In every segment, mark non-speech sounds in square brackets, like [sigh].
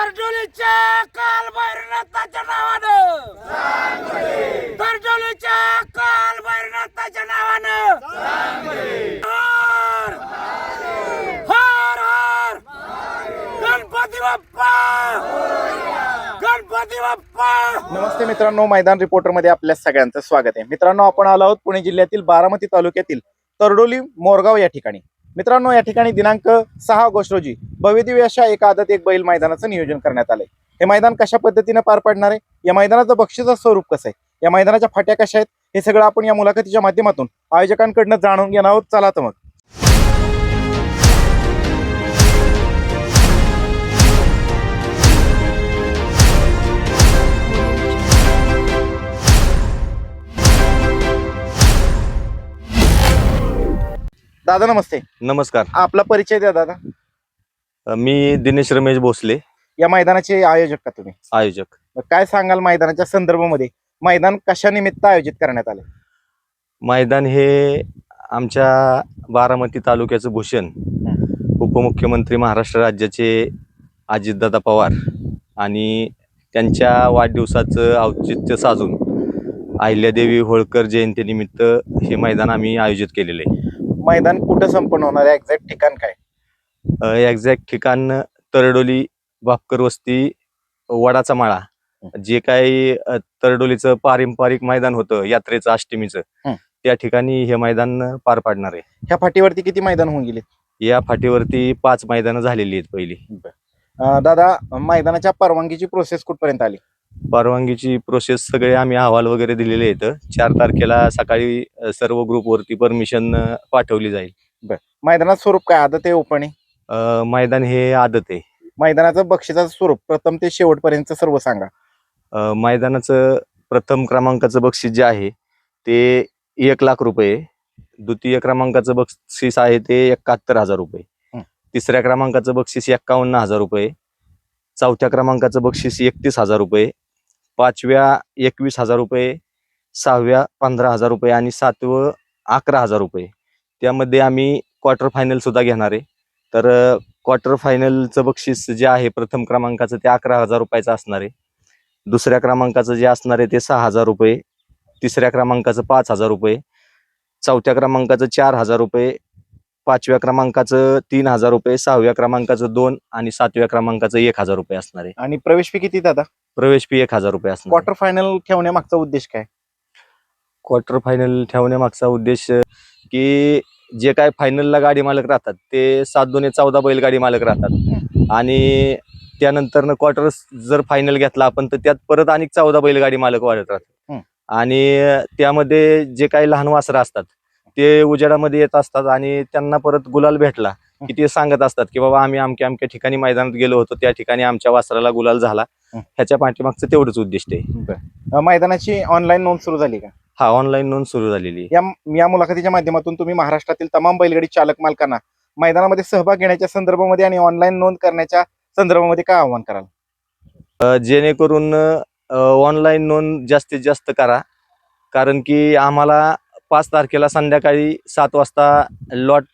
तरडोलीच्या काल भैरनाथाच्या नावानं. तरडोलीच्या काल भैरनाथाच्या नावानं. हर. हर गणपती बाप्पा. गणपती बाप्पा. नमस्ते मित्रांनो मैदान रिपोर्टरमध्ये आपल्या सगळ्यांचं स्वागत आहे. मित्रांनो आपण आलो आहोत पुणे जिल्ह्यातील बारामती तालुक्यातील तरडोली मोरगाव या ठिकाणी. मित्रांनो या ठिकाणी दिनांक सहा ऑगस्ट रोजी भव्यदिव्य अशा एक आदत एक बैल मैदानाचं नियोजन करण्यात आलंय. हे मैदान कशा पद्धतीने पार पडणार आहे? या मैदानाचं बक्षीचं स्वरूप कसं आहे? या मैदानाच्या फाट्या कशा आहेत? हे सगळं आपण या मुलाखतीच्या माध्यमातून आयोजकांकडनं जाणून घेणार आहोत. चला तर मग. दादा नमस्ते. नमस्कार. आपला परिचय द्या दादा. अ, मी दिनेश रमेश भोसले. या मैदानाचे आयोजक का तुम्ही? आयोजक. मग काय सांगाल मैदानाच्या संदर्भामध्ये? मैदान कशा निमित्त आयोजित करण्यात आले मैदान हे आमच्या बारामती तालुक्याचं भूषण उपमुख्यमंत्री महाराष्ट्र राज्याचे अजितदादा पवार आणि त्यांच्या वाढदिवसाचं औचित्य साधून अहिल्यादेवी होळकर जयंतीनिमित्त हे मैदान आम्ही आयोजित केलेलं आहे. मैदान कुठं संपन्न होणार आहे? एक्झॅक्ट ठिकाण काय? एक्झॅक्ट ठिकाण तरडोली भापकर वस्ती वडाचा माळा. जे काही तरडोलीचं पारंपरिक मैदान होतं यात्रेचं अष्टमीचं. त्या ठिकाणी हे मैदान पार पाडणार आहे. ह्या फाटीवरती किती मैदान होऊन गेले या फाटीवरती पाच मैदानं झालेली आहेत पहिली. दादा मैदानाच्या परवानगीची प्रोसेस कुठपर्यंत आली? परवानगीची प्रोसेस सगळे आम्ही अहवाल वगैरे दिलेले आहेत. चार तारखेला सकाळी अ, सर्व ग्रुपवरती परमिशन पाठवली जाईल. मैदानात स्वरूप काय? आदत आहे ओपन आहे? अ, मैदान हे आदत आहे. मैदानाचं बक्षिसाचं स्वरूप प्रथम ते शेवटपर्यंत सर्व सांगा. अ, मैदानाचं प्रथम क्रमांकाचं बक्षीस जे आहे ते एक लाख रुपये. द्वितीय क्रमांकाचं बक्षीस आहे ते एकाहत्तर हजार रुपये. हं. तिसऱ्या क्रमांकाचं बक्षीस एक्कावन्न हजार रुपये. चौथ्या क्रमांकाचं बक्षीस एकतीस हजार रुपये. पाचव्या एकवीस हजार रुपये सहाव्या पंधरा हजार रुपये आणि सातवं अकरा हजार रुपये. त्यामध्ये आम्ही क्वार्टर फायनल सुद्धा घेणार आहे. तर क्वार्टर फायनलचं बक्षीस जे आहे प्रथम क्रमांकाचं ते अकरा हजार रुपयाचं असणार आहे. दुसऱ्या क्रमांकाचं जे असणार आहे ते सहा हजार रुपये. तिसऱ्या क्रमांकाचं पाच हजार रुपये. चौथ्या क्रमांकाचं चार हजार रुपये. पाचव्या क्रमांकाचं तीन हजार रुपये. सहाव्या क्रमांकाचं दोन आणि सातव्या क्रमांकाचं एक हजार रुपये असणार आहे. आणि प्रवेश फी किती दादा? प्रवेश फी एक हजार रुपये असणार क्वार्टर फायनल ठेवण्यामागचा उद्देश काय क्वार्टर फायनल ठेवण्यामागचा उद्देश की जे काय फायनलला गाडी मालक राहतात ते सात दोन्ही चौदा बैलगाडी मालक राहतात आणि त्यानंतर क्वार्टर जर फायनल घेतला आपण तर त्यात परत आणि चौदा बैलगाडी मालक वाढत राहतात. आणि त्यामध्ये जे काही लहान वासरं असतात ते उजेडामध्ये येत असतात आणि त्यांना परत गुलाल भेटला की ते सांगत असतात की बाबा आम्ही अमक्या अमक्या ठिकाणी मैदानात गेलो होतो त्या ठिकाणी आमच्या वासराला गुलाल झाला. ह्याच्या पाठीमागचं तेवढंच उद्दिष्ट आहे. अं, मैदानाची ऑनलाईन नोंद सुरू झाली का? हा ऑनलाईन नोंद सुरू झालेली आहे. या या मुलाखतीच्या माध्यमातून तुम्ही महाराष्ट्रातील तमाम बैलगाडी चालक मालकांना मैदानामध्ये सहभाग घेण्याच्या संदर्भामध्ये आणि ऑनलाईन नोंद करण्याच्या संदर्भामध्ये काय आव्हान कराल? अ, जेणेकरून ऑनलाईन नोंद जास्तीत जास्त करा. कारण की आम्हाला पाच तारखेला संध्याकाळी सात वाजता लॉट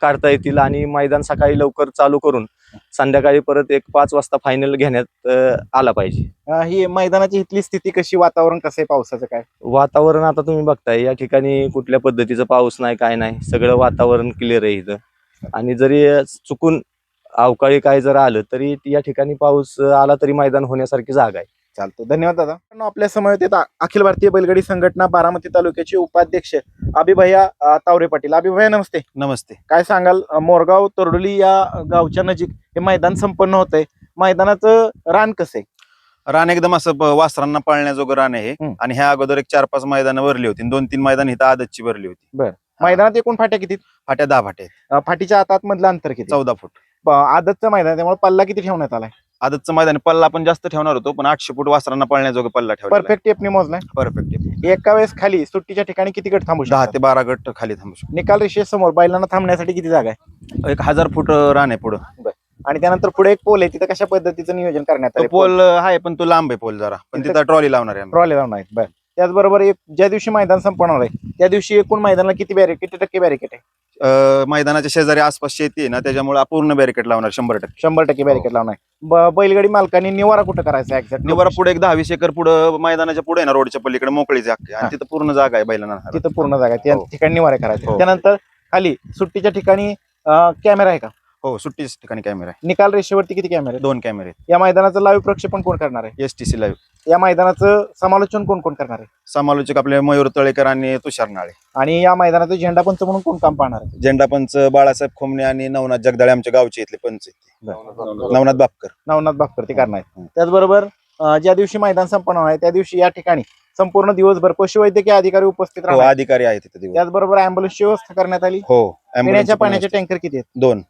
काढता येतील आणि मैदान सकाळी लवकर चालू करून संध्याकाळी परत एक पाच वाजता फायनल घेण्यात आला पाहिजे. अं, ही मैदानाची इथली स्थिती कशी? वातावरण कसं आहे पावसाचं काय? वातावरण आता तुम्ही बघताय या ठिकाणी कुठल्या पद्धतीचं पाऊस नाही काय नाही सगळं वातावरण क्लिअर आहे इथं. आणि जरी चुकून अवकाळी काय जर आलं तरी या ठिकाणी पाऊस आला तरी मैदान होण्यासारखी जागा आहे. चालतो धन्यवाद दादा. आपल्या समवेत आहेत अखिल भारतीय बैलगाडी संघटना बारामती तालुक्याचे उपाध्यक्ष अभिभया तावरे पाटील. अभिभया नमस्ते. नमस्ते. काय सांगाल? मोरगाव तोरडोली या गावच्या नजीक हे मैदान संपन्न होत आहे मैदानाचं रान कसं आहे? रान एकदम असं वासरांना पाळण्याजोगं रान आहे. आणि ह्या अगोदर एक चार पाच मैदानं भरली होती. दोन तीन मैदान इथं आदतची भरली होती. मैदानात एकूण फाट्या किती? फाट्या दहा फाट्या फाटीच्या आतात मधलं अंतर किती? चौदा फूट. आदतचं मैदान आहे, त्यामुळे पल्ला किती ठेवण्यात आलाय? आदतचं मैदान पल्ला आपण जास्त ठेवणार होतो पण आठशे फूट वासरांना पाळण्याजोगं पल्ला ठेवला परफेक्ट टेपने मोजलाय. परफेक्ट एका वेळेस खाली सुट्टीच्या ठिकाणी किती गट थांबू दहा ते बारा गट खाली थांबू शकतो. निकाल रेषेसमोर बैलांना थांबण्यासाठी किती जागा आहे? एक हजार फूट रान आहे पुढं. आणि त्यानंतर पुढे एक पोल आहे तिथं कशा पद्धतीचं नियोजन करण्यात तो आलं पोल आहे पण तो लांब आहे पोल जरा. पण तिथं- ट्रॉली लावणार आहे आम्ही. ट्रॉली लावून आहेत बरं. त्याचबरोबर एक ज्या दिवशी मैदान संपणार आहे त्या दिवशी एकूण मैदानाला किती बॅरिकेड किती टक्के बॅरिकेड आहे? अं, मैदानाच्या शेजारी आसपास शेती आहे ना त्याच्यामुळे पूर्ण बॅरिकेड लावणार शंभर टक्के. शंभर टक्के बॅरिकेड लावणार आहे. ब- बैलगाडी मालकांनी निवारा कुठं करायचा एक्झॅक्ट निवारा पुढे एक दहा वीस एकर पुढे मैदानाच्या पुढे ना रोडच्या पलीकडे मोकळी जागा आहे. हा. आणि तिथं पूर्ण जागा आहे बैलांना तिथं पूर्ण जागा आहे. त्या हो. ठिकाणी निवारा करायचा हो. त्यानंतर खाली सुट्टीच्या ठिकाणी कॅमेरा आहे का? हो सुट्टीच ठिकाणी कॅमेरा आहे. निकाल रेषेवरती किती कॅमेरे दोन कॅमेरे या मैदानाचं लाईव्ह प्रक्षेपण कोण करणार आहे? एस टी सी लाईव्ह या मैदानाचं समालोचन कोण कोण करणार आहे? समालोचक आपले मयूर तळेकर आणि तुषार नाळे. आणि या मैदानाचं झेंडा पंच म्हणून कोण काम पाहणार आहे? झेंडा पंच बाळासाहेब खोमणे आणि नवनाथ जगदाळे आमच्या गावचे इथले पंच आहेत ते. नवनाथ बापकर. नवनाथ बागकर ते करणार आहेत. त्याचबरोबर अं, ज्या दिवशी मैदान संपन्न आहे त्या दिवशी या ठिकाणी संपूर्ण दिवसभर पशुवैद्यकीय अधिकारी उपस्थित हो राहणार आहेत. अधिकारी आहेत तिथे दिवस. त्याचबरोबर अँब्युलन्सची व्यवस्था करण्यात आली. हो पिण्याच्या पाण्याचे पण टँकर किती आहेत. दोन.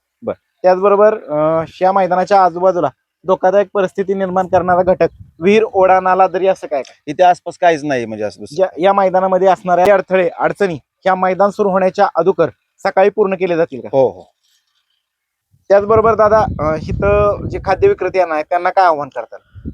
त्याचबरोबर अं, या मैदानाच्या आजूबाजूला धोकादायक परिस्थिती निर्माण करणारा घटक. विहीर ओढा नाला दरी असं काय काय? इथे आसपास काहीच नाही म्हणजे असं दुसरं. ज्या- या मैदानामध्ये असणाऱ्या अडथळे अडचणी या मैदान सुरू होण्याच्या अगोदर सकाळी पूर्ण केले जातील का? हो हो. त्याचबरोबर दादा अं, इथं जे खाद्य विक्रेते आहेत त्यांना काय आव्हान करतात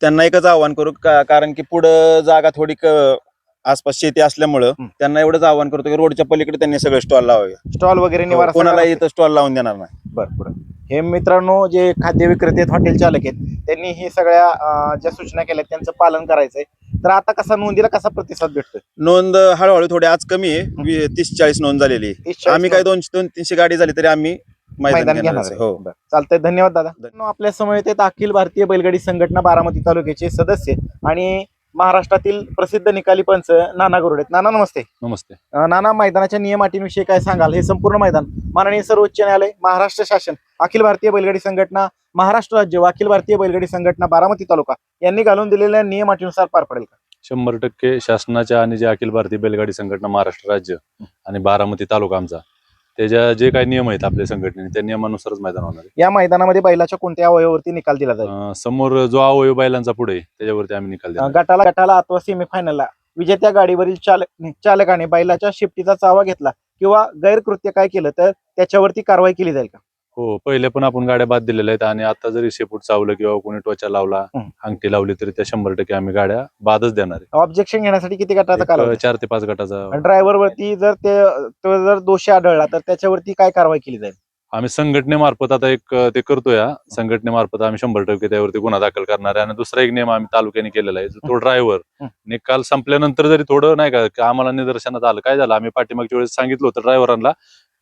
त्यांना एकच आव्हान करू का- कारण की पुढं जागा थोडी क- आसपास शेती असल्यामुळं हं. त्यांना एवढंच आव्हान करतो की रोडच्या पलीकडे त्यांनी सगळे स्टॉल लावावे. स्टॉल वगैरे निवारा हो, कोणाला सगळा इथं स्टॉल लावून देणार नाही. बरं पुढं. हे मित्रांनो जे खाद्य विक्रेते आहेत हॉटेल चालक आहेत त्यांनी हे सगळ्या ज्या सूचना केल्या आहेत, त्यांचं पालन करायचंय. तर आता कसा नोंदीला कसा प्रतिसाद भेटतोय? नोंद हळूहळू थोडी आज कमी आहे. वी- तीस चाळीस नोंद झालेली आहे. 30-40 आम्ही काय दोनशे दोन तीनशे गाडी झाली तरी आम्ही मैदान मैदान घेणार घेणार आहे. हो. बरं. चालतंय. धन्यवाद दादा. आपल्यासमोर येत अखिल भारतीय बैलगाडी संघटना बारामती तालुक्याचे सदस्य आणि महाराष्ट्रातील प्रसिद्ध निकाली पंच नाना गरुड आहेत. नाना नमस्ते. नमस्ते. अं, नाना मैदानाच्या नियम अटींविषयी काय सांगाल? हे संपूर्ण मैदान माननीय सर्वोच्च न्यायालय महाराष्ट्र शासन अखिल भारतीय बैलगाडी संघटना महाराष्ट्र राज्य व अखिल भारतीय बैलगाडी संघटना बारामती तालुका यांनी घालून दिलेल्या नियम अटीनुसार पार पडेल का? शंभर टक्के शासनाच्या आणि जे अखिल भारतीय बैलगाडी संघटना महाराष्ट्र राज्य आणि बारामती तालुका आमचा त्याच्या जे काही नियम आहेत आपल्या संघटनेने त्या नियमानुसारच मैदान होणार आहे. या मैदानामध्ये बैलाच्या कोणत्या अवयवावरती निकाल दिला जाईल? अं, समोर जो अवयव बैलांचा पुढे आहे, त्याच्यावरती आम्ही निकाल अं, देणार गटाला गटाला अथवा सेमीफायनलला विजेत्या गाडीवरील चालक चालकाने बैलाच्या शिफ्टीचा चावा घेतला किंवा गैरकृत्य काय केलं तर त्याच्यावरती कारवाई केली जाईल का? हो पहिले पण आपण गाड्या बाद दिलेल्या आहेत आणि आता जरी शेपूट चावलं किंवा कोणी त्वचा लावला. अंगठी लावली तरी त्या शंभर टक्के आम्ही गाड्या बादच देणार आहे. ऑब्जेक्शन घेण्यासाठी किती गटाचा एक, कालावधी? चार ते पाच गटाचा. ड्रायव्हर वरती जर ते तो जर दोषी आढळला तर त्याच्यावरती काय कारवाई केली जाईल? आम्ही संघटनेमार्फत आता एक अं, ते करतोय. हा. संघटनेमार्फत आम्ही शंभर टक्के त्यावरती गुन्हा दाखल करणार आहे. आणि दुसरा एक नियम आम्ही तालुक्याने केलेला आहे. जो तो ड्रायव्हर हं. निकाल संपल्यानंतर जरी थोडं नाही का की आम्हाला निदर्शनात आलं. काय झालं? आम्ही पाठीमागच्या वेळेस सांगितलं होतं ड्रायव्हरांना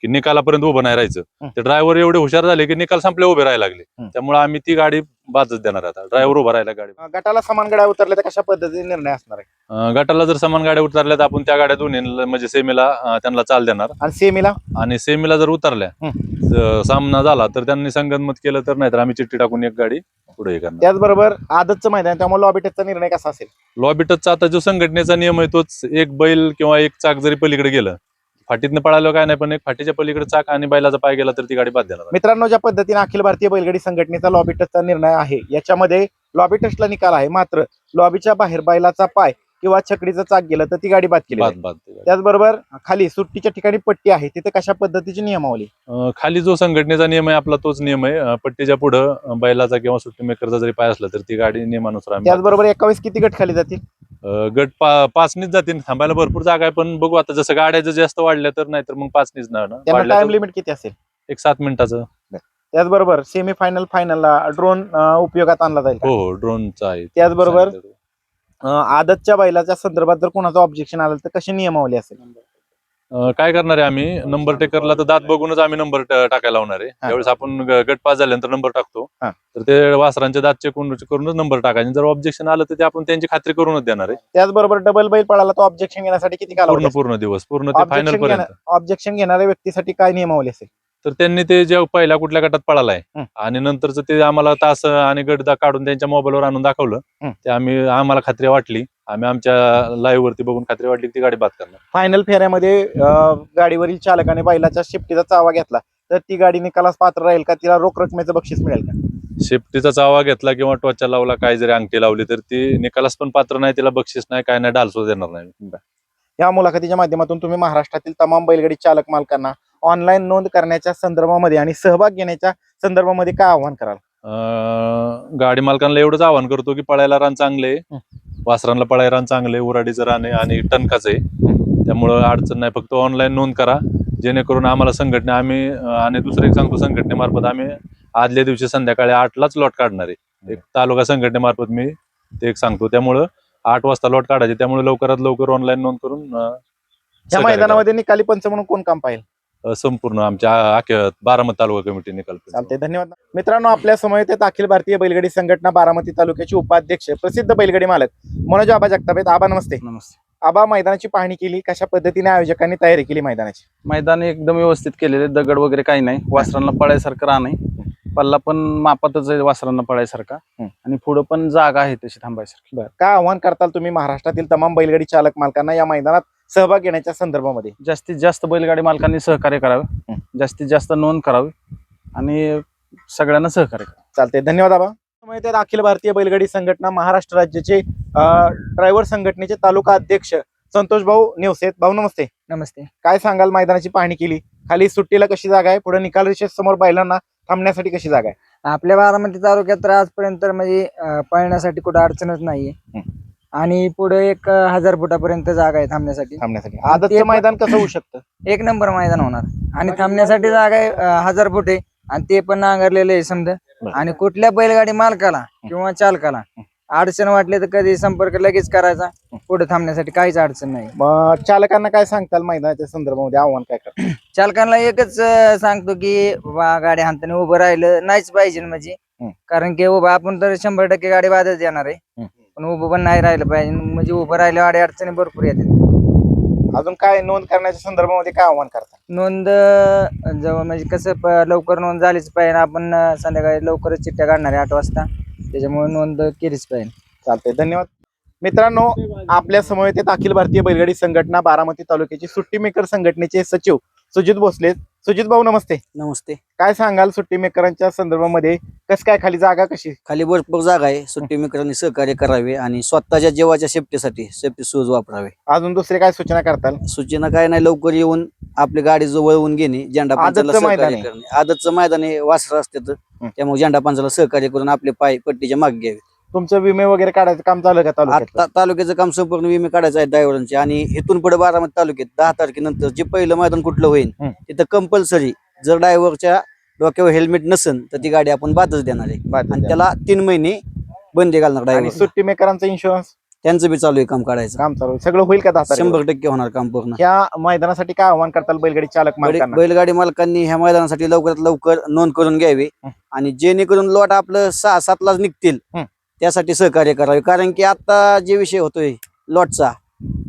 की निकालापर्यंत उभं नाही राहायचं. ते ड्रायव्हर एवढे हुशार झाले की निकाल संपले उभे राहायला लागले. त्यामुळे आम्ही ती गाडी बाजच देणार आता. ड्रायव्हर उभा राहिला गाडी गटाला समान गाड्या उतरल्या तर कशा पद्धतीने निर्णय असणार आहे? गटाला जर समान गाड्या उतरल्या तर आपण त्या गाड्या दोन्ही म्हणजे सेमीला त्यांना चाल देणार. आणि सेमीला? आणि सेमीला जर उतरल्या तर सामना झाला तर त्यांनी संगनमत केलं तर नाही तर आम्ही चिठ्ठी टाकून एक गाडी पुढे करणार. त्याचबरोबर आदतचं मैदान त्यामुळे लॉबी टचचा निर्णय कसा असेल? लॉबी टचचा आता जो संघटनेचा नियम आहे तोच एक बैल किंवा एक चाक जरी पलीकडे गेलं फाटीतनं पळालं काय नाही पण एक फाटीच्या पलीकडे चाक आणि बैलाचा पाय गेला तर ती गाडी बाद देणार. मित्रांनो ज्या पद्धतीने अखिल भारतीय बैलगाडी संघटनेचा लॉबी टचचा निर्णय आहे याच्यामध्ये लॉबी टचला निकाल आहे. मात्र लॉबीच्या बाहेर बैलाचा पाय किंवा छकडीचं चाक गेलं तर ती गाडी बाद केली बाद जाईल. बाद ती गाडी. त्याचबरोबर खाली सुट्टीच्या ठिकाणी पट्टी आहे तिथे कशा पद्धतीची नियमावली? अं, खाली जो संघटनेचा नियम आहे आपला तोच नियम आहे. अं, पट्टीच्या पुढे बैलाचा किंवा सुट्टी मेकरचा जरी पाय असला तर ती गाडी नियमानुसार आम्ही त्याचबरोबर एकावीस किती गट खाली जातील? गट पा पाचनीच जातील थांबायला भरपूर जागा आहे पण बघू आता जसं गाड्या जर जास्त वाढल्या तर नाही तर मग पाचनीच ना ना. त्यांना वाढल्या टाइम तर लिमिट किती असेल? एक सात मिनिटाचं. त्याचबरोबर सेमी फायनल फायनलला ड्रोन उपयोगात आणला जाईल का? हो हो ड्रोनचा आहे. त्याचबरोबर अं, आदतच्या बैलाच्या संदर्भात जर कोणाचं ऑब्जेक्शन आलं तर कशी नियमावली असेल? अं, काय करणार आहे आम्ही? नंबर टेकरला तर दात बघूनच आम्ही नंबर टाकायला लावणार आहे. त्यावेळेस आपण ग- गट पास झाल्यानंतर नंबर टाकतो. हा. तर ते वासरांचे दात चेक करूनच नंबर टाकायचे. जर ऑब्जेक्शन आलं तर ते आपण त्यांची खात्री करूनच देणार आहे. त्याचबरोबर डबल बैल पळाला तो ऑब्जेक्शन घेण्यासाठी किती पूर्ण कालावधी पूर्ण दिवस पूर्ण ते फायनल पर्यंत. ऑब्जेक्शन घेणाऱ्या व्यक्तीसाठी काय नियमावली असेल? तर त्यांनी ते जे पहिल्या कुठल्या गटात पळालाय हं. आणि नंतरच ते आम्हाला तास आणि गट दा- काढून त्यांच्या मोबाईलवर आणून दाखवलं. हं. ते आम्ही आम्हाला खात्री वाटली. आम्ही आमच्या लाईव्ह वरती बघून खात्री वाटली की ती गाडी बाद करणार. फायनल फेऱ्यामध्ये अं, गाडीवरील चालकाने बैलाच्या शिफ्टीचा चावा घेतला. तर ती गाडी निकालास पात्र राहील का? तिला रोख रकमेचं बक्षीस मिळेल का? शेपटीचा चावा घेतला किंवा टोचा लावला काय जरी अंगठी लावली तर ती निकालास पण पात्र नाही तिला बक्षीस नाही काय नाही डाल सुद्धा देणार नाही. या मुलाखतीच्या माध्यमातून तुम्ही महाराष्ट्रातील तमाम बैलगाडी चालक मालकांना ऑनलाईन नोंद करण्याच्या संदर्भामध्ये आणि सहभाग घेण्याच्या संदर्भामध्ये काय आव्हान कराल? अं, गाडी मालकांना एवढंच आवाहन करतो की पळायला रान चांगले. वासरांना पळाय रान चांगले उराडीचं रान आहे आणि टणकाचं आहे. त्यामुळं अडचण नाही फक्त ऑनलाईन नोंद करा. जेणेकरून आम्हाला संघटने आम्ही अं, आणि दुसरं एक सांगतो संघटनेमार्फत आम्ही आदल्या दिवशी संध्याकाळी आठलाच लॉट काढणार आहे. एक तालुका संघटनेमार्फत मी ते एक सांगतो. त्यामुळं आठ वाजता लॉट काढायचे. त्यामुळे लवकरात लवकर ऑनलाईन नोंद करून अं, या सहकार्य करा. मैदानामध्ये निकाली पंच म्हणून कोण काम पाहिजे संपूर्ण आमच्या बारामती तालुका कमिटी निकाल चालते धन्यवाद. मित्रांनो आपल्यासमोर येत अखिल भारतीय बैलगाडी संघटना बारामती तालुक्याचे उपाध्यक्ष प्रसिद्ध बैलगाडी मालक मनोज आबा जगताप आहेत आबा नमस्ते. नमस्ते. आबा मैदानाची पाहणी केली. कशा पद्धतीने आयोजकांनी तयारी केली मैदानाची? मैदान एकदम व्यवस्थित केलेले. दगड वगैरे काही नाही. वासरांना पळायसारखं राह नाही. पल्ला पण मापातच आहे वासरांना पळायसारखा. आणि पुढं पण जागा आहे तशी थांबायसारखी. बरं. काय आव्हान करताल तुम्ही? महाराष्ट्रातील तमाम बैलगाडी चालक मालकांना या मैदानात सहभाग घेण्याच्या संदर्भामध्ये. जास्तीत जास्त बैलगाडी मालकांनी सहकार्य करावे. जास्तीत जास्त नोंद करावी. आणि सगळ्यांना सहकार्य करावे. चालते धन्यवाद आबा. समोर येत आहेत अखिल भारतीय बैलगाडी संघटना महाराष्ट्र राज्याचे ड्रायव्हर संघटनेचे तालुका अध्यक्ष संतोष भाऊ नेवसेत भाऊ नमस्ते. नमस्ते. काय सांगाल मैदानाची पाहणी केली? खाली सुट्टीला कशी जागा आहे? पुढे निकाल रेषे समोर बैलांना थांबण्यासाठी कशी जागा आहे? आपल्या बारामती तालुक्यात तर आजपर्यंत म्हणजे पळण्यासाठी कुठं अडचणच नाहीये. आणि पुढे एक हजार फुटापर्यंत जागा आहे थांबण्यासाठी. थांबण्यासाठी. पण- मैदान कसं होऊ शकतं? [laughs] एक नंबर मैदान होणार. आणि थांबण्यासाठी जागा आहे अं, हजार फुट आहे. आणि ते पण नांगरलेले आहे समजा. आणि कुठल्या बैलगाडी मालकाला किंवा चालकाला अडचण वाटली तर कधी संपर्क लगेच करायचा. पुढे थांबण्यासाठी काहीच अडचण नाही. मग चालकांना काय सांगताल मैदानाच्या संदर्भामध्ये? आव्हान काय करतात? [clears throat] चालकांना एकच अं, सांगतो की बा गाडी हाताने उभं राहिलं नाहीच पाहिजे म्हणजे. हम्म. कारण की उभं आपण तर शंभर टक्के गाडी बाधत येणार आहे. हम्म. पण उभं पण नाही राहिलं पाहिजे. म्हणजे उभं राहिल्यावर गाडी अडचणी भरपूर येतात. अजून काय नोंद करण्याच्या संदर्भामध्ये काय आव्हान करतात नोंद अं, जवळ म्हणजे कसं प- लवकर नोंद झालीच पाहिजे. आपण अं, संध्याकाळी लवकरच चिठ्ठ्या काढणार आहे आठ वाजता. त्याच्यामुळे नोंद केलीच पाहिजे. चालते धन्यवाद. मित्रांनो आपल्यासमोर येत अखिल भारतीय बैलगाडी संघटना बारामती तालुक्याची सुट्टी मेकर संघटनेचे सचिव सुजित भोसले सुजित भाऊ नमस्ते. नमस्ते. काय सांगाल सुट्टी मेकरांच्या संदर्भामध्ये? कस काय खाली जागा कशी? खाली भरपूर जागा आहे. सुट्टी मेकरांनी सहकार्य करावे आणि स्वतःच्या जीवाच्या सेफ्टीसाठी सेफ्टी शूज वापरावे. अजून दुसरे काय सूचना करताल? सूचना काय नाही लवकर येऊन आपली गाडी जवळवून घेणे झेंडा पंचाला आदतचं मैदान सहकार्य आहे. करणे. आदतचं मैदान हे वासर असतात. हं. त्यामुळे झेंडा पंचाला सहकार्य करून आपले पाय पट्टीच्या मागे घ्यावे. तुमचं विमे वगैरे काढायचं काम चालू आहे का तालुक्यात? आता तालुक्याचं काम संपूर्ण विमे काढायचं आहे ड्रायव्हरांचे आणि इथून पुढे बारामती तालुक्यात दहा तारखेनंतर जे पहिलं मैदान कुठलं होईल. तिथं कंपल्सरी जर ड्रायव्हरच्या डोक्यावर हेल्मेट नसेल तर ती गाडी आपण बादच देणार आहे. आणि त्याला तीन महिने बंदी घालणार आणि ड्रायव्हर सुट्टी मेकरांचा इन्शुरन्स त्यांचं बी चालू आहे काम काढायचं. काम चालू आहे. सगळं होईल का दहा तारखेला? शंभर टक्के होणार काम पूर्ण. या मैदानासाठी काय आव्हान करताल बैलगाडी चालक बैल- मालकांना? बैलगाडी मालकांनी ह्या मैदानासाठी लवकरात लवकर नोंद करून घ्यावी. हं. आणि जेणेकरून लॉट आपलं सहा सातलाच निघतील. हं. त्यासाठी सहकार्य करावे. कारण की आता जे विषय होतोय लॉटचा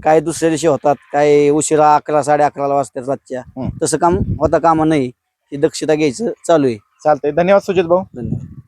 काय दुसऱ्या दिवशी होतात काय उशिरा अकरा साडे अकराला वाजतात रातच्या. हं. तसं काम होता कामा नाही. ही दक्षता घ्यायचं चालू आहे. चालतंय. धन्यवाद सुजित भाऊ. धन्यवाद.